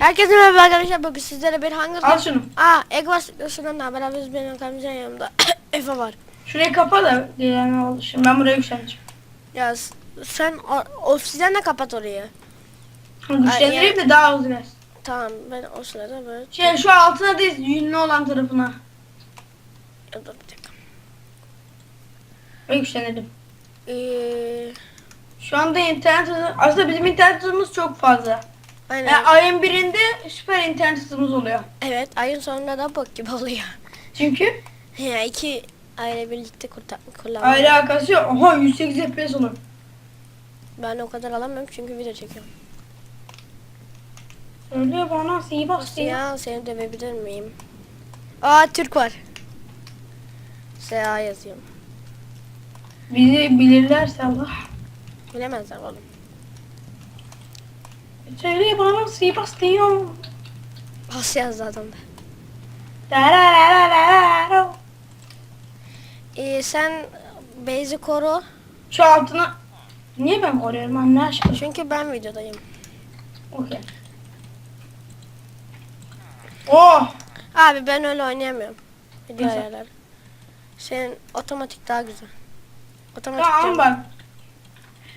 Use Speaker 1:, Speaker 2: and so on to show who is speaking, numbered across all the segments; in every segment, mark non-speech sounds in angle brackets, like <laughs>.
Speaker 1: Herkese merhaba arkadaşlar. Bugün sizlere bir Hunger
Speaker 2: Al şunu.
Speaker 1: Aa, Egwas şundan da haber biz benim kamizan yanımda. <coughs> Efe var.
Speaker 2: Şurayı kapa da ne oldu şimdi. Ben buraya yükseleceğim.
Speaker 1: Ya sen o- obsidyenle kapat orayı.
Speaker 2: Güçlendireyim de daha hızlı gelsin.
Speaker 1: Tamam ben o sırada böyle.
Speaker 2: Şey şu altına değil yünlü olan tarafına.
Speaker 1: Dur bir dakika.
Speaker 2: Güçlendirdim.
Speaker 1: Ee,
Speaker 2: Şu anda internet hızı, aslında bizim internet hızımız çok fazla.
Speaker 1: Aynen.
Speaker 2: Yani ayın birinde süper internet hızımız oluyor.
Speaker 1: Evet ayın sonunda da bok gibi oluyor.
Speaker 2: Çünkü
Speaker 1: ya iki aile birlikte kurtar kullanıyor.
Speaker 2: aile alakası yok. Oha 108 FPS olur.
Speaker 1: Ben o kadar alamıyorum çünkü video çekiyorum.
Speaker 2: Öyle bana iyi ya.
Speaker 1: Ya seni dövebilir miyim? Aa Türk var. SA yazıyorum.
Speaker 2: Bizi bilirlerse Allah.
Speaker 1: Bilemezler oğlum.
Speaker 2: Söyle bana bastı ya.
Speaker 1: Bas yazdı adam da. Ee, sen Beyzi koru.
Speaker 2: Şu altına Niye ben koruyorum anne aşkına?
Speaker 1: Çünkü ben videodayım.
Speaker 2: Okey. Oh!
Speaker 1: Abi ben öyle oynayamıyorum. Video ayarlar. Senin otomatik daha güzel. Otomatik
Speaker 2: Tamam bak.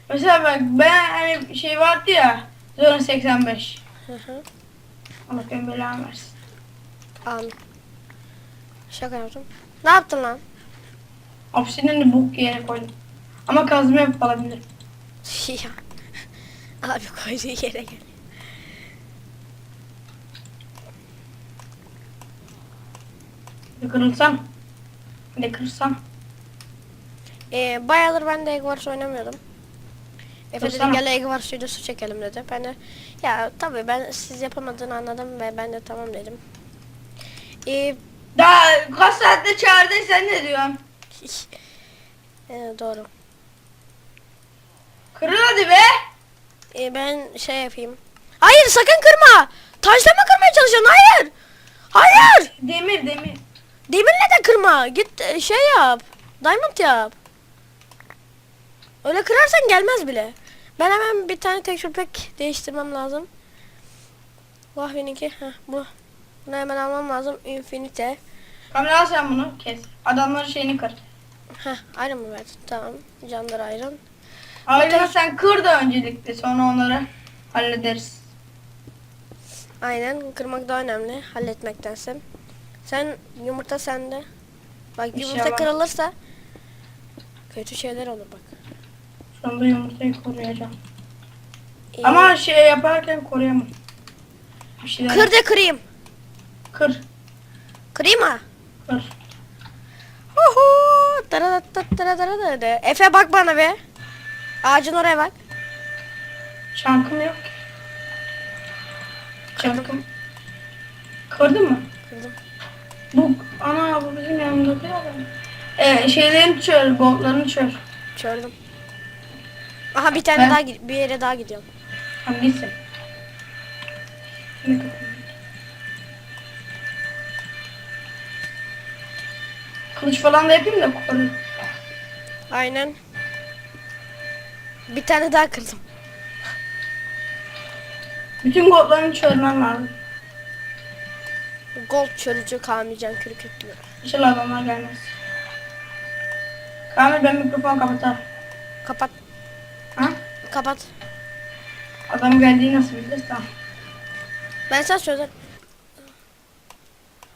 Speaker 2: Mesela bak ben hani şey vardı ya. Zona 85.
Speaker 1: Hı hı.
Speaker 2: Allah benim belamı versin.
Speaker 1: Şaka yaptım. Ne yaptın lan?
Speaker 2: Obsidian'ı buk yere koydum. Ama kazma yapıp alabilirim. <laughs>
Speaker 1: ya. Abi koyduğu yere gel.
Speaker 2: Bir kırılsam. Bir de kırsam.
Speaker 1: Ee, bayağıdır ben de Egg Wars oynamıyordum. Efe dedi gel Egg Wars videosu çekelim dedi. Ben de ya tabii ben siz yapamadığını anladım ve ben de tamam dedim. Ee,
Speaker 2: Daha kaç saatte çağırdın sen ne diyorsun? <laughs>
Speaker 1: e, doğru.
Speaker 2: Kırıl hadi be.
Speaker 1: Ee, ben şey yapayım. Hayır sakın kırma. Taşla mı kırmaya çalışıyorsun? Hayır. Hayır.
Speaker 2: Demir demir.
Speaker 1: Demirle de kırma. Git e, şey yap. Diamond yap. Öyle kırarsan gelmez bile. Ben hemen bir tane texture pack değiştirmem lazım. Vahvin'inki. Heh, bu. Bunu hemen almam lazım. Infinite.
Speaker 2: Kamera al sen bunu kes. Adamların şeyini kır.
Speaker 1: Heh, ayrı mı verdin? Tamam. Canlar ayrın.
Speaker 2: Ayrıca sen kır da öncelikle sonra onları hallederiz.
Speaker 1: Aynen. Kırmak daha önemli. Halletmektense. Sen yumurta sende. Bak yumurta
Speaker 2: İnşallah.
Speaker 1: kırılırsa kötü şeyler olur bak.
Speaker 2: Ben bu yumurtayı koruyacağım.
Speaker 1: İyi.
Speaker 2: Ama şey yaparken koruyamam. Bir şeyler...
Speaker 1: Kır da kırayım.
Speaker 2: Kır.
Speaker 1: Kırayım mı?
Speaker 2: Kır.
Speaker 1: Huhu. Dara dara dara dara dara. Efe bak bana be. Ağacın oraya bak.
Speaker 2: Çankım yok ki. Çankım. Kırdın mı?
Speaker 1: Kırdım.
Speaker 2: Bu ana bu bizim yanımızda bir adam. Ee, şeylerini çöl, botlarını çöl.
Speaker 1: Çöldüm. Aha bir tane
Speaker 2: Ben-
Speaker 1: daha gi- bir yere daha gidiyorum.
Speaker 2: Ne kapı? Kılıç falan da yapayım da koru.
Speaker 1: Aynen. Bir tane daha kırdım.
Speaker 2: Bütün goldlarını çörmen lazım.
Speaker 1: Gold çörücü Kamilcan kürkütlü.
Speaker 2: İnşallah adamlar gelmez. Kamil ben mikrofonu kapatar.
Speaker 1: Kapat. Kapat.
Speaker 2: Adam geldiği nasıl biliriz tamam.
Speaker 1: Ben sana söylerim.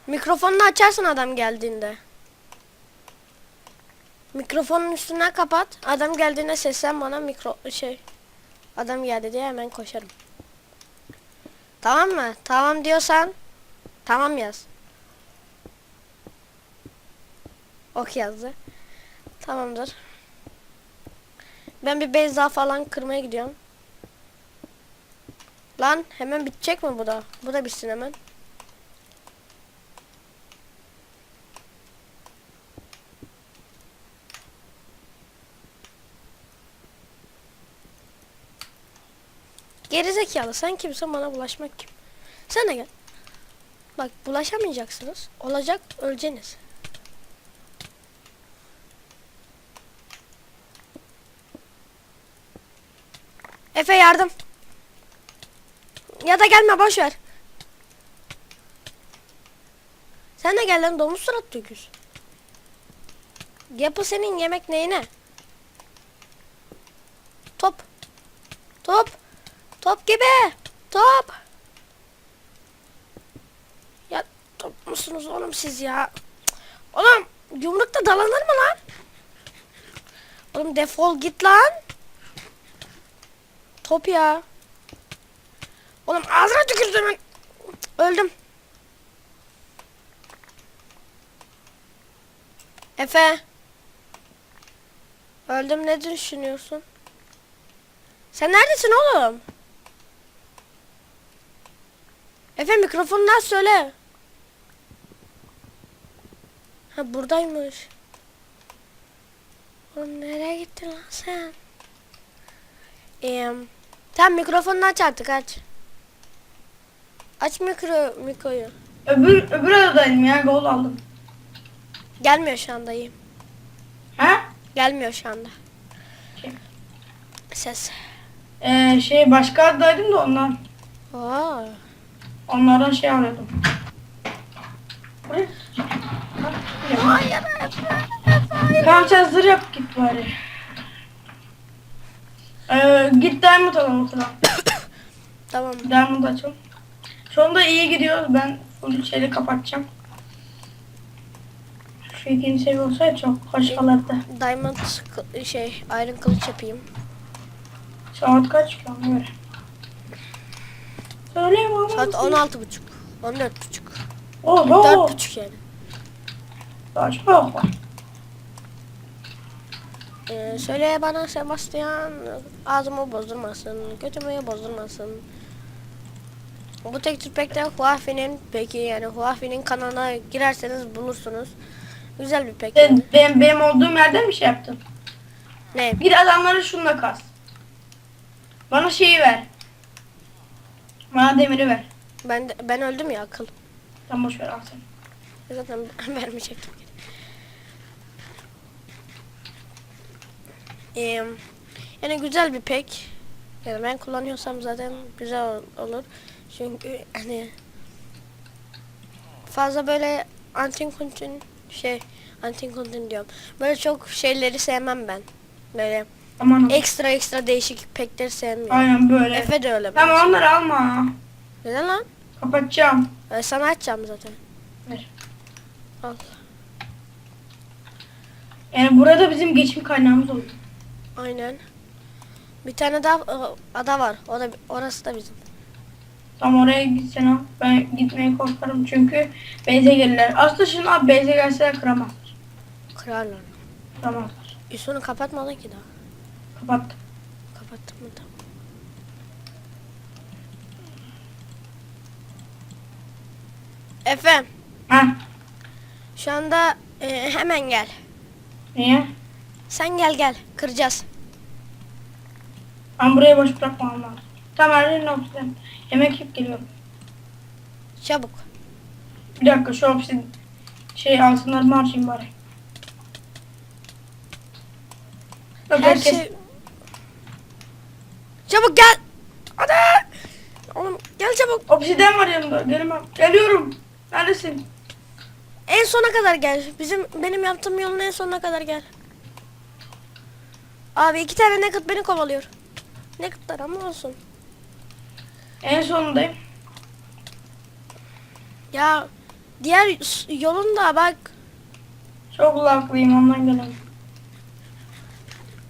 Speaker 1: Mikrofonunu açarsın adam geldiğinde. Mikrofonun üstüne kapat. Adam geldiğinde seslen bana mikro şey. Adam geldi diye hemen koşarım. Tamam mı? Tamam diyorsan tamam yaz. Ok yazdı. Tamamdır. Ben bir bez daha falan kırmaya gidiyorum. Lan hemen bitecek mi bu da? Bu da bitsin hemen. Gerizekalı sen kimsin bana bulaşmak kim? De gel. Bak bulaşamayacaksınız. Olacak öleceğiniz. Efe yardım. Ya da gelme boş ver. Sen de gel lan domuz surat döküz. Yapı senin yemek neyine? Top. Top. Top gibi. Top. Ya top musunuz oğlum siz ya? Oğlum yumrukta dalanır mı lan? Oğlum defol git lan. Top ya. Oğlum ağzına tükürdüm ben. Öldüm. Efe. Öldüm ne düşünüyorsun? Sen neredesin oğlum? Efe mikrofonundan söyle. Ha buradaymış. Oğlum nereye gittin lan sen? Ee, tamam mikrofonunu aç artık aç. Aç mikro mikroyu.
Speaker 2: Öbür, öbür odadayım ya gol aldım.
Speaker 1: Gelmiyor şu anda iyi.
Speaker 2: Ha?
Speaker 1: Gelmiyor şu anda. Ses.
Speaker 2: Ee, şey başka odadaydım da ondan.
Speaker 1: Oo.
Speaker 2: Onlardan şey arıyordum. Buraya.
Speaker 1: Hayır.
Speaker 2: Tamam sen zırh yap git bari. Ee, git diamond alalım zaman. <coughs>
Speaker 1: Tamam.
Speaker 2: Diamond açalım. Şu anda iyi gidiyoruz. Ben full şeyi kapatacağım. Şu ikinci seviye olsaydı çok hoş kalırdı.
Speaker 1: Diamond şey iron kılıç yapayım.
Speaker 2: Saat kaç şu an göre. Söyleyeyim ama.
Speaker 1: Saat 16 buçuk. 14 buçuk.
Speaker 2: Oho.
Speaker 1: 4 buçuk yani.
Speaker 2: Daha çok var.
Speaker 1: Ee, söyle bana Sebastian ağzımı bozdurmasın, götümü bozdurmasın. Bu tekstür pekte Huafi'nin peki yani Huafi'nin kanalına girerseniz bulursunuz. Güzel bir pek. yani.
Speaker 2: Sen benim, olduğum yerde mi şey yaptın?
Speaker 1: Ne?
Speaker 2: Bir adamları şunla kas. Bana şeyi ver. Bana demiri ver.
Speaker 1: Ben de- ben öldüm ya akıl.
Speaker 2: Tam boş ver al sen.
Speaker 1: Zaten <laughs> vermeyecektim. Ee, yani güzel bir pek. Yani ben kullanıyorsam zaten güzel ol- olur. Çünkü hani fazla böyle antin kuntin şey antin kuntin diyorum. Böyle çok şeyleri sevmem ben. Böyle
Speaker 2: Aman.
Speaker 1: ekstra ekstra değişik pekleri sevmiyorum.
Speaker 2: Aynen böyle.
Speaker 1: Efe de öyle.
Speaker 2: Tamam
Speaker 1: bence.
Speaker 2: onları alma.
Speaker 1: Neden lan?
Speaker 2: Kapatacağım.
Speaker 1: Ben sana açacağım zaten.
Speaker 2: Ver.
Speaker 1: Al.
Speaker 2: Yani burada bizim geçim kaynağımız oluyor.
Speaker 1: Aynen. Bir tane daha e, ada var. O da orası da bizim.
Speaker 2: Tam oraya gitsen al. Ben gitmeye korkarım çünkü Beyze gelirler. Aslında şimdi abi Beyze gelseler kıramazlar.
Speaker 1: Kırarlar.
Speaker 2: Kıramazlar.
Speaker 1: Üstünü kapatmadın ki daha.
Speaker 2: Kapattım.
Speaker 1: Kapattım mı tamam. Efe
Speaker 2: Ha?
Speaker 1: şu anda e, hemen gel.
Speaker 2: Niye?
Speaker 1: Sen gel gel. Kıracağız.
Speaker 2: Ben burayı boş bırakmam lazım. Tamam Erlin'in obsidian. Yemek yiyip geliyorum.
Speaker 1: Çabuk.
Speaker 2: Bir dakika şu obsidian şey altınlarımı harcayayım bari.
Speaker 1: Her
Speaker 2: herkes-
Speaker 1: şey... Çabuk gel. Hadi. Oğlum gel çabuk.
Speaker 2: Obsidian var yanımda. Gelemem. Geliyorum. Neredesin?
Speaker 1: En sona kadar gel. Bizim benim yaptığım yolun en sonuna kadar gel. Abi iki tane naked beni kovalıyor. Naked'lar ama olsun.
Speaker 2: En sonundayım.
Speaker 1: Ya diğer s- yolun da bak
Speaker 2: Çok laklıyım ondan gelemem.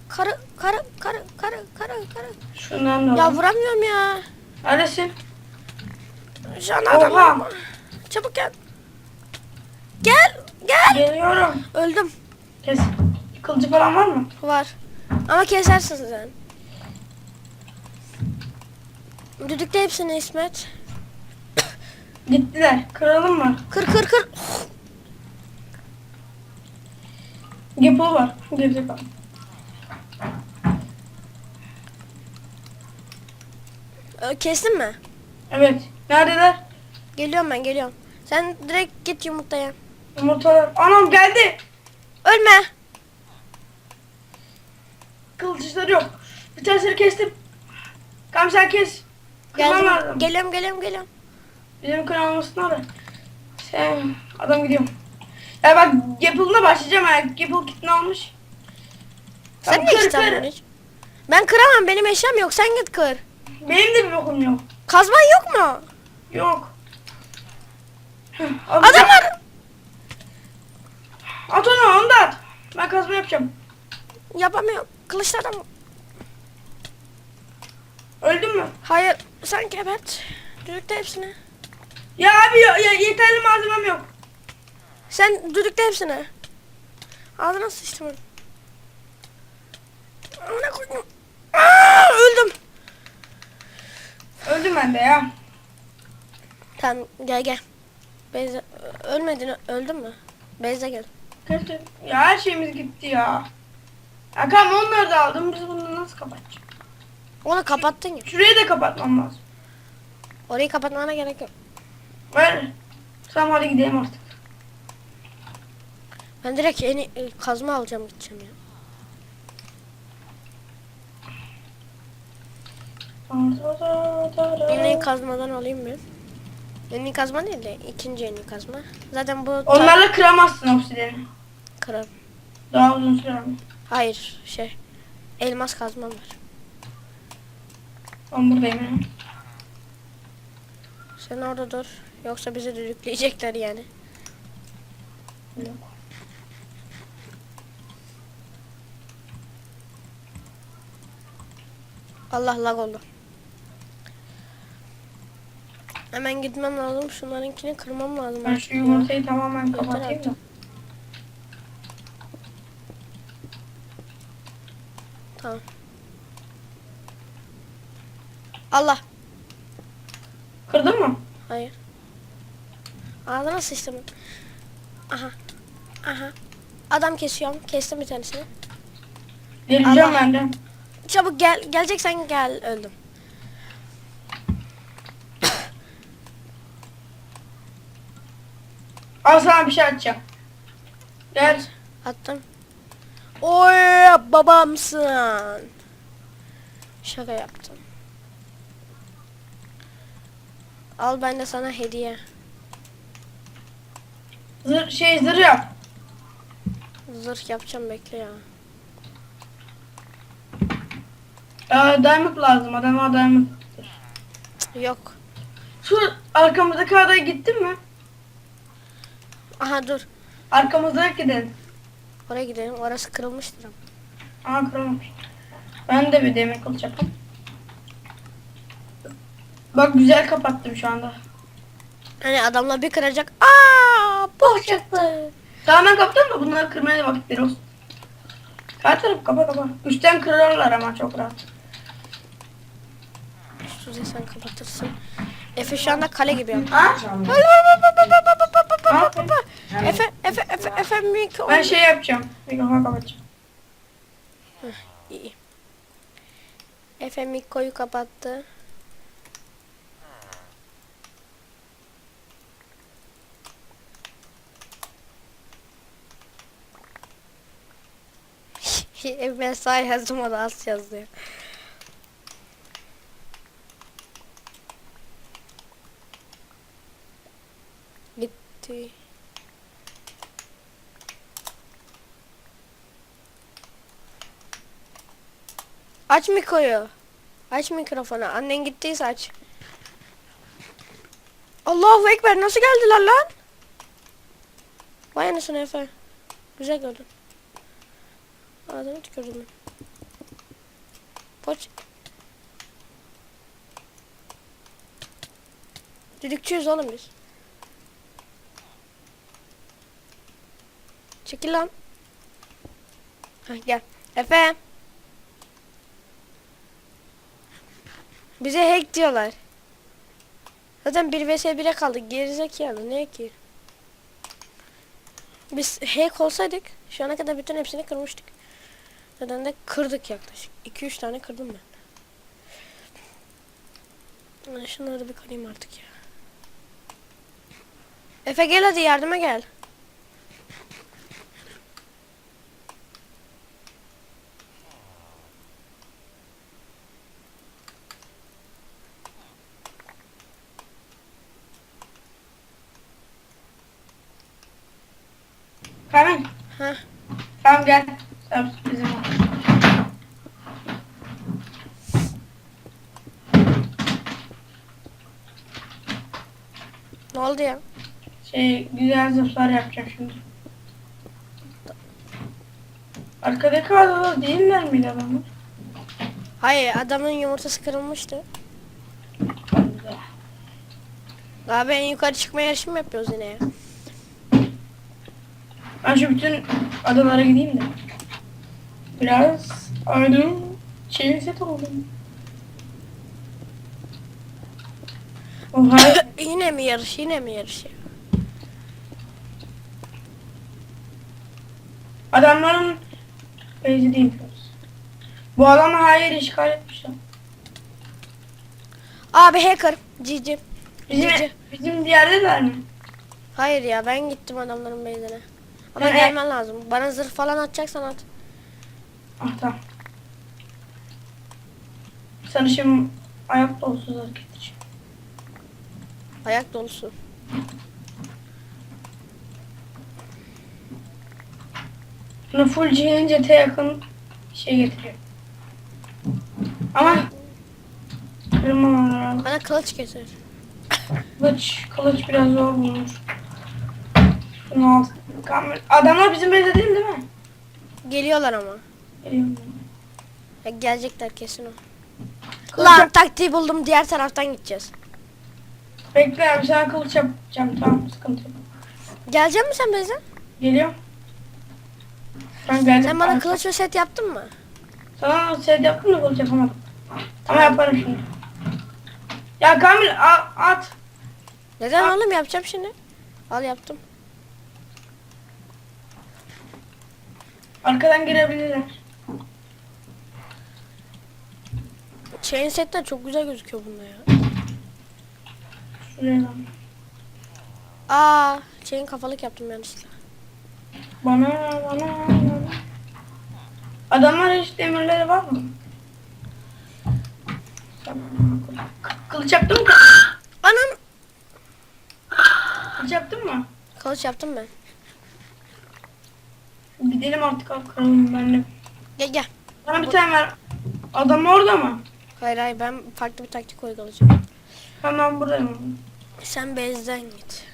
Speaker 1: karı karı karı karı karı karı.
Speaker 2: Şundan da
Speaker 1: Ya vuramıyorum ya.
Speaker 2: Neredesin?
Speaker 1: Şu an adam
Speaker 2: Oha.
Speaker 1: Çabuk gel. Gel gel.
Speaker 2: Geliyorum.
Speaker 1: Öldüm.
Speaker 2: Kes. Kılıcı falan var mı?
Speaker 1: Var. Ama kesersin sen. Düdükle hepsini İsmet.
Speaker 2: Gittiler. Kıralım mı?
Speaker 1: Kır kır kır.
Speaker 2: Gapple var. Gerizekalı.
Speaker 1: Ö, Kestin mi?
Speaker 2: Evet. Neredeler?
Speaker 1: Geliyorum ben geliyorum. Sen direkt git yumurtaya.
Speaker 2: Yumurtalar. Anam geldi.
Speaker 1: Ölme.
Speaker 2: Kılıçları yok. Bir tanesini kestim. Sen kes. Kırmam
Speaker 1: Geldim.
Speaker 2: lazım.
Speaker 1: Geliyorum geliyorum geliyorum.
Speaker 2: Bizim kanalımızın orada. Sen adam gidiyor. Ya bak Gapple'ına başlayacağım ha. Gapple kitini almış.
Speaker 1: Sen niye
Speaker 2: kır?
Speaker 1: Ben kıramam benim eşyam yok sen git kır.
Speaker 2: Benim de bir bokum yok.
Speaker 1: Kazman yok mu?
Speaker 2: Yok. Hıh,
Speaker 1: Adam
Speaker 2: alacağım.
Speaker 1: var.
Speaker 2: At onu onu da at. Ben kazma yapacağım.
Speaker 1: Yapamıyorum. Kılıçlı adam.
Speaker 2: Öldün mü?
Speaker 1: Hayır sen gebert. Düdükle hepsini.
Speaker 2: Ya abi ya, ya yeterli malzemem yok.
Speaker 1: Sen düdükle hepsini. Ağzına sıçtım. onu. Amına koydum. Aa, öldüm.
Speaker 2: Öldüm ben de ya.
Speaker 1: Tamam gel gel. Beyza ölmedin öldün mü? Beyza gel.
Speaker 2: Kötü. Ya her şeyimiz gitti ya. Tamam onları da aldım. Biz bunu nasıl kapatacağız?
Speaker 1: Onu kapattın ya.
Speaker 2: Şurayı da kapatmam lazım.
Speaker 1: Orayı kapatmana gerek yok.
Speaker 2: Ver. Tamam hadi gidelim artık.
Speaker 1: Ben direkt yeni e, kazma alacağım gideceğim ya. Yeni kazmadan alayım mı? Yeni kazma değil de ikinci yeni kazma. Zaten bu
Speaker 2: Onlarla kıramazsın obsidiyeni.
Speaker 1: kırar.
Speaker 2: Daha uzun sürer mi?
Speaker 1: Hayır şey elmas kazmam var.
Speaker 2: Ben buradayım ya.
Speaker 1: Sen orada dur. Yoksa bizi düdükleyecekler yani.
Speaker 2: Yok.
Speaker 1: Allah lag oldu. Hemen gitmem lazım. Şunlarınkini kırmam lazım.
Speaker 2: Ben şu yumurtayı tamamen kapatayım da.
Speaker 1: yaptım. Tamam. Allah.
Speaker 2: Kırdın mı?
Speaker 1: Hayır. Ağzına sıçtım. Aha. Aha. Adam kesiyorum. Kestim bir tanesini.
Speaker 2: Geleceğim
Speaker 1: Allah.
Speaker 2: ben de.
Speaker 1: Çabuk gel. Geleceksen gel. Öldüm.
Speaker 2: Al sana bir şey atacağım. Gel.
Speaker 1: Attım. Oy babamsın. Şaka yaptım. Al ben de sana hediye.
Speaker 2: Zır, şey zırh yap.
Speaker 1: Zırh yapacağım bekle ya.
Speaker 2: Ee, diamond lazım. Adama diamond.
Speaker 1: Yok.
Speaker 2: Şu arkamızdaki adaya gittin mi?
Speaker 1: Aha dur.
Speaker 2: Arkamızdaki gidelim.
Speaker 1: Oraya gidelim. Orası kırılmıştır ama.
Speaker 2: Aa kırılmış. Ben de bir demir kılıç yapayım. Bak güzel kapattım şu anda.
Speaker 1: Hani adamla bir kıracak. Aa, boş çıktı.
Speaker 2: Tamam ben kapattım da bunları kırmaya vakitleri olsun. Her tarafı kapa kapa. Üstten kırarlar ama çok rahat.
Speaker 1: Suzi sen kapatırsın. Efe şu anda kale gibi yaptı.
Speaker 2: Ha?
Speaker 1: Efe, Efe, Efe, Efe büyük
Speaker 2: Ben şey yapacağım. Mikrofonu kapatacağım.
Speaker 1: İyi. Efe Mikko'yu kapattı. Ben sağ yazdım o da az yazdı. Gitti. Aç mikroyu. Aç mikrofonu. Annen gittiyse aç. Allahu Ekber nasıl geldiler lan? Vay anasını Efe. Güzel gördün. Ağzını tükürdüm. Poç. Düdükçüyüz oğlum biz. Çekil lan. Hah, gel. Efe. Bize hack diyorlar. Zaten 1 vs 1'e kaldık. Gerizekalı ne ki? Biz hack olsaydık şu ana kadar bütün hepsini kırmıştık. Zaten de kırdık yaklaşık. 2-3 tane kırdım ben. Ben şunları da bir kırayım artık ya. Efe gel hadi yardıma gel.
Speaker 2: Kamil.
Speaker 1: Heh.
Speaker 2: Tamam gel. Sen bizim ol.
Speaker 1: Ne oldu ya?
Speaker 2: Şey güzel zırhlar yapacağım şimdi. Arkadaki adalar değiller miydi adamlar?
Speaker 1: Hayır adamın yumurtası kırılmıştı. Abi en yukarı çıkma yarışı mı yapıyoruz yine ya?
Speaker 2: Ben şu bütün adalara gideyim de. Biraz aydın çevik set oldum. Oha.
Speaker 1: Yine mi yarış yine mi yarış ya?
Speaker 2: Adamların bezi değil. Bu alanı hayır işgal etmişler.
Speaker 1: Abi hacker. Cici.
Speaker 2: Bizim,
Speaker 1: Cici.
Speaker 2: bizim diğerdeler mi?
Speaker 1: Hayır ya ben gittim adamların base'ine. Ama
Speaker 2: Ee?
Speaker 1: gelmen lazım. Bana zırh falan atacaksan at.
Speaker 2: Ah tamam. Sarışım ayak dolusu hareket için.
Speaker 1: Ayak dolusu.
Speaker 2: Bunu full GNCT yakın şey getiriyor. Ama kırmamalar lazım.
Speaker 1: Bana kılıç getir.
Speaker 2: Kılıç, kılıç biraz zor bulunur. Şunu al. Adamlar bizim bezde değil değil mi?
Speaker 1: Geliyorlar ama.
Speaker 2: Geliyorum.
Speaker 1: Ya gelecekler kesin o.
Speaker 2: Kılıç
Speaker 1: Lan taktiği buldum diğer taraftan gideceğiz.
Speaker 2: Bekle abi sana kılıç yapacağım tamam sıkıntı yok.
Speaker 1: Gelecek misin sen base'e?
Speaker 2: Geliyor. Ben geldim.
Speaker 1: Sen bana kılıç ve set yaptın mı?
Speaker 2: Sana set yaptım da kılıç yapamadım. Ama yaparım şimdi. Ya Kamil at.
Speaker 1: Neden
Speaker 2: Aa.
Speaker 1: oğlum yapacağım şimdi. Al yaptım.
Speaker 2: Arkadan girebilirler.
Speaker 1: Chain çok güzel gözüküyor bunda ya.
Speaker 2: Şuraya lan.
Speaker 1: Aa, chain kafalık yaptım yanlışlıkla.
Speaker 2: Bana bana bana. Adamlar hiç demirleri var mı? Kılıç yaptın mı?
Speaker 1: Anam.
Speaker 2: Kılıç yaptın mı?
Speaker 1: Kılıç yaptım ben.
Speaker 2: Gidelim artık al kıralım ben de.
Speaker 1: Gel gel.
Speaker 2: Bana bir tane ver. Adam orada mı?
Speaker 1: Hayır hayır ben farklı bir taktik uygulayacağım.
Speaker 2: Hemen buradayım.
Speaker 1: Sen base'den git.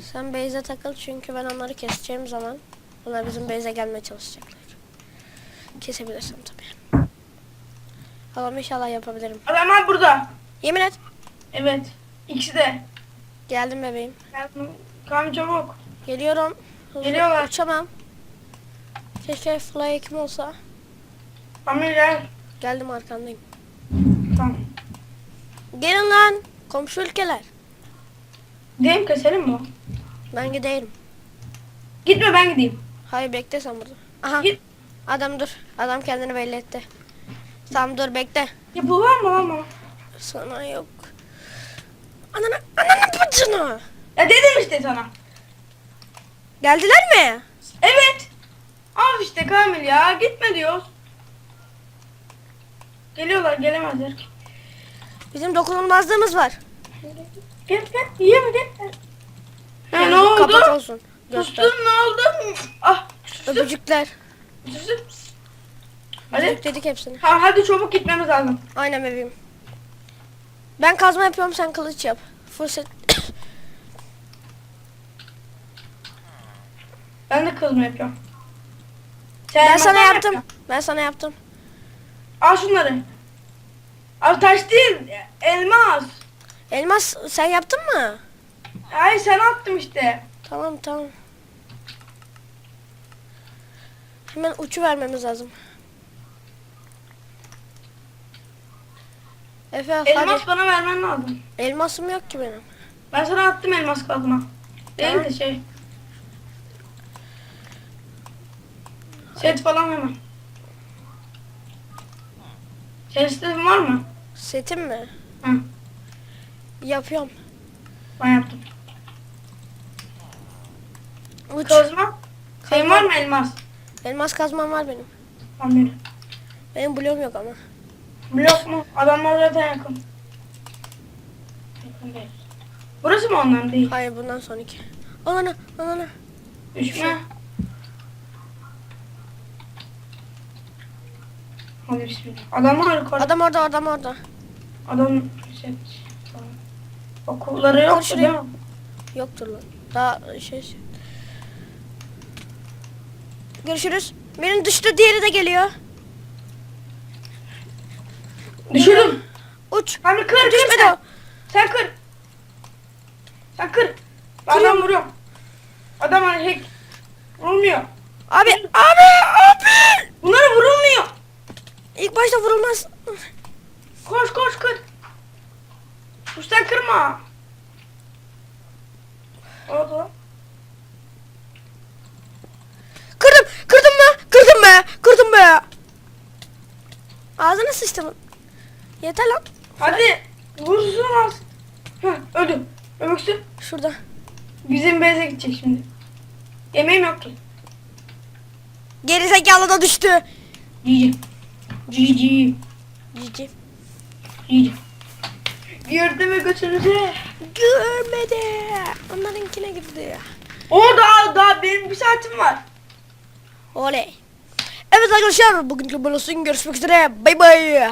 Speaker 1: Sen base'e takıl çünkü ben onları keseceğim zaman onlar bizim base'e gelmeye çalışacaklar. Kesebilirsem tabii. Ama inşallah yapabilirim.
Speaker 2: Adamlar burada.
Speaker 1: Yemin et.
Speaker 2: Evet. İkisi de.
Speaker 1: Geldim bebeğim.
Speaker 2: Geldim. Kam çabuk.
Speaker 1: Geliyorum. Hızlı
Speaker 2: Geliyorlar.
Speaker 1: Uçamam. Keşke fly ekim olsa.
Speaker 2: Kamil gel.
Speaker 1: Geldim arkandayım.
Speaker 2: Tamam.
Speaker 1: Gelin lan. Komşu ülkeler.
Speaker 2: Gidelim keselim mi?
Speaker 1: Ben gideyim.
Speaker 2: Gitme ben gideyim.
Speaker 1: Hayır bekle sen burada. Aha.
Speaker 2: Git.
Speaker 1: Adam dur. Adam kendini belli etti. Tamam dur bekle.
Speaker 2: Yapı var mı ama?
Speaker 1: Sana yok. Ananı, ananı bacını.
Speaker 2: Ya dedim işte sana.
Speaker 1: Geldiler mi?
Speaker 2: Evet. Al işte Kamil ya. Gitme diyoruz. Geliyorlar gelemezler. ki.
Speaker 1: Bizim dokunulmazlığımız var.
Speaker 2: Gel gel. Yiyeme gel. Ha, ne oldu?
Speaker 1: Kapat olsun. Göster.
Speaker 2: Sustun ne oldu? Ah.
Speaker 1: Öpücükler.
Speaker 2: Sustum. Hadi.
Speaker 1: Öpücük dedik hepsini.
Speaker 2: Ha, hadi çabuk gitmemiz lazım.
Speaker 1: Aynen bebeğim. Ben kazma yapıyorum sen kılıç yap. Set. <coughs>
Speaker 2: Ben de kızma yapıyorum. Sen
Speaker 1: ben sana yaptım.
Speaker 2: yap.
Speaker 1: Ben sana yaptım.
Speaker 2: Al şunları. Taş değil. Elmas.
Speaker 1: Elmas sen yaptın mı?
Speaker 2: Ay sen attım işte.
Speaker 1: Tamam tamam. Hemen uçu vermemiz lazım. Efe
Speaker 2: Elmas
Speaker 1: hadi.
Speaker 2: bana vermen lazım.
Speaker 1: Elmasım yok ki benim.
Speaker 2: Ben sana attım elmas kazma. Değil
Speaker 1: Tamam.
Speaker 2: de şey. Set falan hemen. Senin var mı?
Speaker 1: Setim mi?
Speaker 2: Hı.
Speaker 1: Yapıyorum.
Speaker 2: Ben yaptım.
Speaker 1: Uç.
Speaker 2: Kazma. Senin var mı elmas?
Speaker 1: Elmas kazmam var benim.
Speaker 2: Tamam yürü.
Speaker 1: Benim bloğum yok ama.
Speaker 2: Blok mu? Adamlar zaten yakın. Yakın değil. Burası mı onların değil?
Speaker 1: Hayır bundan sonraki. Anana anana.
Speaker 2: Düşme. Hadi bismillah. Adam var yukarıda.
Speaker 1: Adam orada adam orada.
Speaker 2: Adam şey, tamam. Okulları yok
Speaker 1: şuraya.
Speaker 2: değil mi?
Speaker 1: Yoktur lan. Daha şey. Görüşürüz. Benim düştü diğeri de geliyor.
Speaker 2: Düşürdüm.
Speaker 1: Uç.
Speaker 2: Hamdi kır kır
Speaker 1: Düşmedi
Speaker 2: sen.
Speaker 1: o.
Speaker 2: Sen kır. Sen kır. Adam vuruyorum. Adam hani hack. Vurulmuyor.
Speaker 1: Abi abi abi.
Speaker 2: Bunlara vurulmuyor.
Speaker 1: İlk başta vurulmaz.
Speaker 2: Koş koş kır. Uçtan kırma. Oldu.
Speaker 1: Kırdım. Kırdım mı? Kırdım be. Kırdım be. Ağzına sıçtım. Yeter lan.
Speaker 2: Hadi. Vursun az. Heh öldü. Öbüksün.
Speaker 1: Şurada.
Speaker 2: Bizim base'e gidecek şimdi. Yemeğim yok ki.
Speaker 1: Geri zekalı da düştü.
Speaker 2: GG. GG. GG. Gördün mü götünüzü?
Speaker 1: Görmedi. Onlarınkine girdi.
Speaker 2: O daha daha benim bir saatim var.
Speaker 1: Oley. Evet arkadaşlar bugünkü bölümün görüşmek üzere. Bay bay.